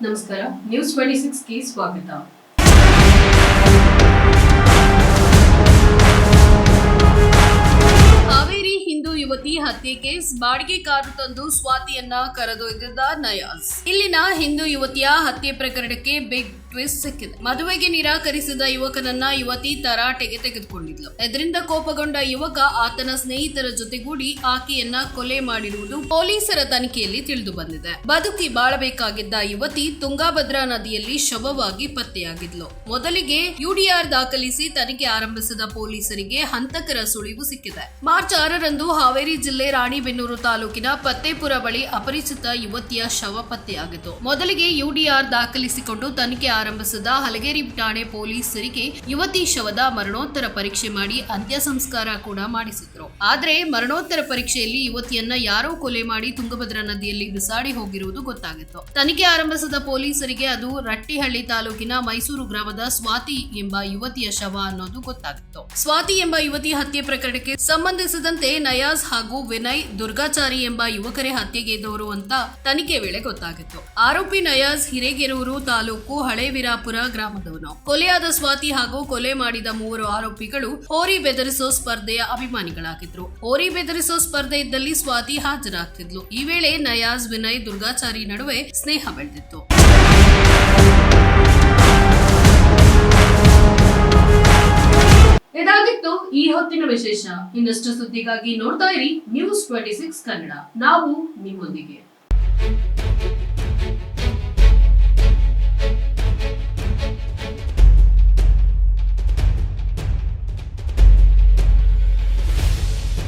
ನಮಸ್ಕಾರ. News twenty ಸಿಕ್ಸ್ಗೆ ಸ್ವಾಗತ. ಹಾವೇರಿ ಹಿಂದೂ ಯುವತಿ ಹತ್ಯೆ ಕೇಸ್ ಬಾಡಿಗೆ ಕಾರು ತಂದು ಸ್ವಾತಿಯನ್ನ ಕರೆದೊಯ್ದಿದ್ದ ನಯಾಸ್ ಇಲ್ಲಿನ ಹಿಂದೂ ಯುವತಿಯ ಹತ್ಯೆ ಪ್ರಕರಣಕ್ಕೆ ಬಿಗ್ ಟ್ವಿಸ್ಟ್ ಸಿಕ್ಕಿದೆ ಮದುವೆಗೆ ನಿರಾಕರಿಸಿದ ಯುವಕನನ್ನ ಯುವತಿ ತರಾಟೆಗೆ ತೆಗೆದುಕೊಂಡಿದ್ಲು. ಇದರಿಂದ ಕೋಪಗೊಂಡ ಯುವಕ ಆತನ ಸ್ನೇಹಿತರ ಜೊತೆಗೂಡಿ ಆಕೆಯನ್ನ ಕೊಲೆ ಮಾಡಿರುವುದು ಪೊಲೀಸರ ತನಿಖೆಯಲ್ಲಿ ತಿಳಿದು ಬಂದಿದೆ. ಬದುಕಿ ಬಾಳಬೇಕಾಗಿದ್ದ ಯುವತಿ ತುಂಗಾಭದ್ರಾ ನದಿಯಲ್ಲಿ ಶವವಾಗಿ ಪತ್ತೆಯಾಗಿದ್ಲು. ಮೊದಲಿಗೆ ಯುಡಿಆರ್ ದಾಖಲಿಸಿ ತನಿಖೆ ಆರಂಭಿಸಿದ ಪೊಲೀಸರಿಗೆ ಹಂತಕರ ಸುಳಿವು ಸಿಕ್ಕಿದೆ. ಮಾರ್ಚ್ ಆರರಂದು ಹಾವೇರಿ ಜಿಲ್ಲೆ ರಾಣಿಬೆನ್ನೂರು ತಾಲೂಕಿನ ಪತ್ತೇಪುರ ಬಳಿ ಅಪರಿಚಿತ ಯುವತಿಯ ಶವ ಪತ್ತೆಯಾಗಿತ್ತು. ಮೊದಲಿಗೆ ಯುಡಿಆರ್ ದಾಖಲಿಸಿಕೊಂಡು ತನಿಖೆ ಆರಂಭಿಸಿದ ಹಲಗೇರಿ ಠಾಣೆ ಪೊಲೀಸರಿಗೆ ಯುವತಿ ಶವದ ಮರಣೋತ್ತರ ಪರೀಕ್ಷೆ ಮಾಡಿ ಅಂತ್ಯ ಸಂಸ್ಕಾರ ಕೂಡ ಮಾಡಿಸಿದ್ರು. ಆದ್ರೆ ಮರಣೋತ್ತರ ಪರೀಕ್ಷೆಯಲ್ಲಿ ಯುವತಿಯನ್ನ ಯಾರೋ ಕೊಲೆ ಮಾಡಿ ತುಂಗಭದ್ರಾ ನದಿಯಲ್ಲಿ ಬಿಸಾಡಿ ಹೋಗಿರುವುದು ಗೊತ್ತಾಗಿತ್ತು. ತನಿಖೆ ಆರಂಭಿಸಿದ ಪೊಲೀಸರಿಗೆ ಅದು ರಟ್ಟಿಹಳ್ಳಿ ತಾಲೂಕಿನ ಮೈಸೂರು ಗ್ರಾಮದ ಸ್ವಾತಿ ಎಂಬ ಯುವತಿಯ ಶವ ಅನ್ನೋದು ಗೊತ್ತಾಗಿತ್ತು. ಸ್ವಾತಿ ಎಂಬ ಯುವತಿ ಹತ್ಯೆ ಪ್ರಕರಣಕ್ಕೆ ಸಂಬಂಧಿಸಿದಂತೆ ನಯಾಜ್ ಹಾಗೂ ವಿನಯ್, ದುರ್ಗಾಚಾರಿ ಎಂಬ ಯುವಕರೇ ಹತ್ಯೆಗೈದವರು ಅಂತ ತನಿಖೆ ವೇಳೆ ಗೊತ್ತಾಗಿತ್ತು. ಆರೋಪಿ ನಯಾಜ್ ಹಿರೇಗೆರೂರು ತಾಲೂಕು ಹಳೆ ವೀರಾಪುರ ಗ್ರಾಮದವನು. ಕೊಲೆಯಾದ ಸ್ವಾತಿ ಹಾಗೂ ಕೊಲೆ ಮಾಡಿದ ಮೂವರು ಆರೋಪಿಗಳು ಹೋರಿ ಬೆದರಿಸೋ ಸ್ಪರ್ಧೆಯ ಅಭಿಮಾನಿಗಳಾಗಿದ್ರು. ಹೋರಿ ಬೆದರಿಸೋ ಸ್ಪರ್ಧೆ ಇದ್ದಲ್ಲಿ ಸ್ವಾತಿ ಹಾಜರಾಗ್ತಿದ್ಲು. ಈ ವೇಳೆ ನಯಾಜ್ ವಿನಯ್ ದುರ್ಗಾಚಾರಿ ನಡುವೆ ಸ್ನೇಹ ಬೆಳೆದಿತ್ತು. ಇದಾಗಿತ್ತು ಈ ಹೊತ್ತಿನ ವಿಶೇಷ. ಇನ್ನಷ್ಟು ಸುದ್ದಿಗಾಗಿ ನೋಡ್ತಾ ಇರಿ ನ್ಯೂಸ್ ಟ್ವೆಂಟಿ ಸಿಕ್ಸ್ ಕನ್ನಡ. ನಾವು ನಿಮ್ಮೊಂದಿಗೆ.